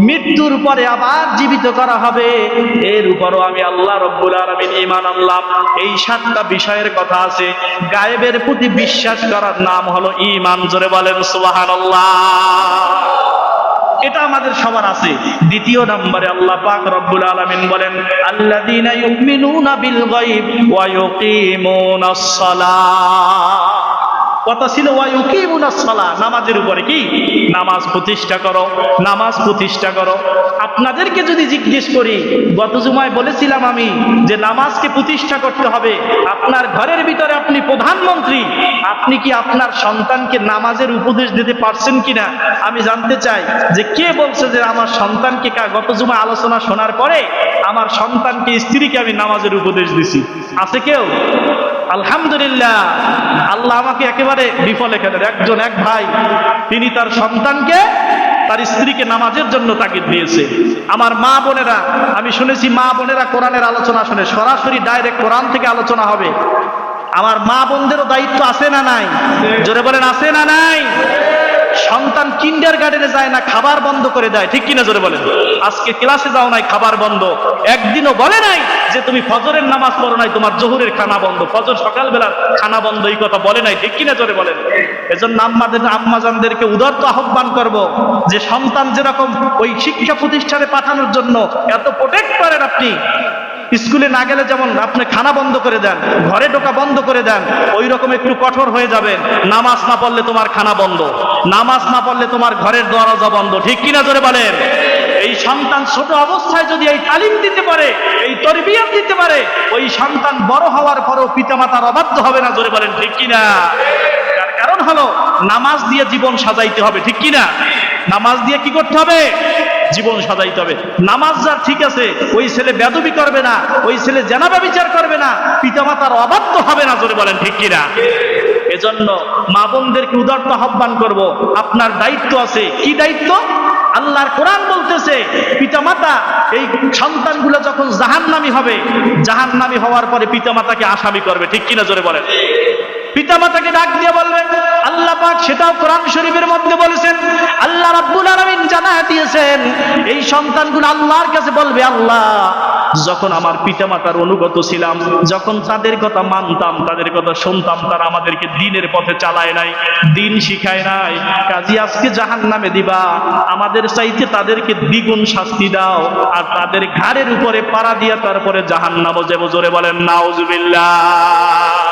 মৃত্যুর পরে আবার জীবিত করা হবে। এর উপরও আমি আল্লাহ রব্বুল আলামিন ইমান আনলাম। এই সাতটা বিষয়ের কথা আছে। গায়েবের প্রতি বিশ্বাস করার নাম হলো ইমান জোরে বলেন সুবহানাল্লাহ। এটা আমাদের সবার আছে। দ্বিতীয় নম্বরে আল্লাহ পাক রব্বুল আলামিন বলেন, আল্লাযীনা ইউমিনুনা বিল গায়ব ওয়া ইউকিমুনাস সালাহ কথা ছিল সালাহ। নামাজের উপরে কি? নামাজ প্রতিষ্ঠা করো, নামাজ প্রতিষ্ঠা করো। আপনাদেরকে যদি জিজ্ঞেস করি, গত জুমায় বলেছিলাম আমি যে নামাজকে প্রতিষ্ঠা করতে হবে, আপনার ঘরের ভিতরে আপনি প্রধানমন্ত্রী, আপনি কি আপনার সন্তানকে নামাজের উপদেশ দিতে পারছেন কিনা? আমি জানতে চাই যে কে বলছে যে আমার সন্তানকে গত জুমা আলোচনা শোনার পরে আমার সন্তানকে স্ত্রীকে আমি নামাজের উপদেশ দিছি। আছে কেউ? আলহামদুলিল্লাহ, আল্লাহ আমাকে একেবারে বিফলে খেলেন একজন এক ভাই, তিনি তার সন্তানকে, তার স্ত্রীকে নামাজের জন্য তাগিদ দিয়েছে। আমার মা বোনেরা, আমি শুনেছি মা বোনেরা কোরআনের আলোচনা শুনে, সরাসরি ডাইরেক্ট কোরআন থেকে আলোচনা হবে। আমার মা বোনদেরও দায়িত্ব আছে না নাই? জোরে বলেন, আছে না নাই? সন্তান কিন্ডার গার্ডেনে যায় না, খাবার বন্ধ করে দেয়। ঠিক কিনা জোরে বলেন? আজকে ক্লাসে যাও নাই, খাবার বন্ধ। একদিনও বলে নাই যে তুমি ফজরের নামাজ পড়ো নাই, তোমার জোহরের খানা বন্ধ। ফজর সকালবেলার খানা বন্ধ, এই কথা বলে নাই। ঠিক কিনা জোরে বলেন? এজন্য আম্মাদের আম্মাজানদেরকে উদার্ত আহ্বান করব যে সন্তান যেরকম ওই শিক্ষা প্রতিষ্ঠানে পাঠানোর জন্য এত প্রোটেক্ট করেন আপনি স্কুলে না গেলে যেমন আপনি খানা বন্ধ করে দেন, ঘরে ঢোকা বন্ধ করে দেন, ওই রকম একটু কঠোর হয়ে যাবেন নামাজ না পড়লে তোমার খানা বন্ধ। নামাজ না পড়লে তোমার ঘরের দরজা বন্ধ। ঠিক কিনা জোরে বলেন? এই সন্তান ছোট অবস্থায় যদি এই তালিম দিতে পারে, এই তরবিয়ত দিতে পারে, ওই সন্তান বড় হওয়ার পরও পিতামাতার অবাধ্য হবে না জোরে বলেন ঠিক কিনা? তার কারণ হলো, নামাজ দিয়ে জীবন সাজাইতে হবে, ঠিক কিনা? নামাজ দিয়ে কি করতে হবে? জীবন সাজাইতে হবে। নামাজ যার ঠিক আছে, ওই ছেলে বেদবি করবে না, ওই ছেলে জানাবা বিচার করবে না, পিতামাতার অবাধ্য হবে না, জোরে বলেন, ঠিক কিনা? এজন্য মা বোনদেরকে উদার্ত আহ্বান করব, আপনার দায়িত্ব আছে। কি দায়িত্ব? আল্লাহর কোরআন বলতেছে, পিতামাতা, এই সন্তানগুলো যখন জাহান্নামী হবে, জাহান্নামী হওয়ার পরে পিতামাতাকে আসামি করবে, ঠিক কিনা, জোরে বলেন। পিতামাতাকে ডাক দিয়ে বলবেন, আল্লাহ পাক সেটাও কোরআন শরীফের মধ্যে বলেছেন, আল্লাহ রাব্বুল আলামিন দিয়েছেন, এই সন্তানগুলো আল্লাহর কাছে বলবে, আল্লাহ, যখন আমার পিতামাতার অনুগত ছিলাম, যখন তাদের কথা মানতাম, তাদের কথা শুনতাম, তারা আমাদেরকে দিনের পথে চালায় নাই, দিন শিখায় নাই, কাজী আজকে জাহান নামে দিবা, আমাদের চাইতে তাদেরকে দ্বিগুণ শাস্তি দাও, আর তাদের ঘাড়ের উপরে পাড়া দিয়া তারপরে জাহান নামো যে জোরে বলেন, নাউজুবিল্লাহ।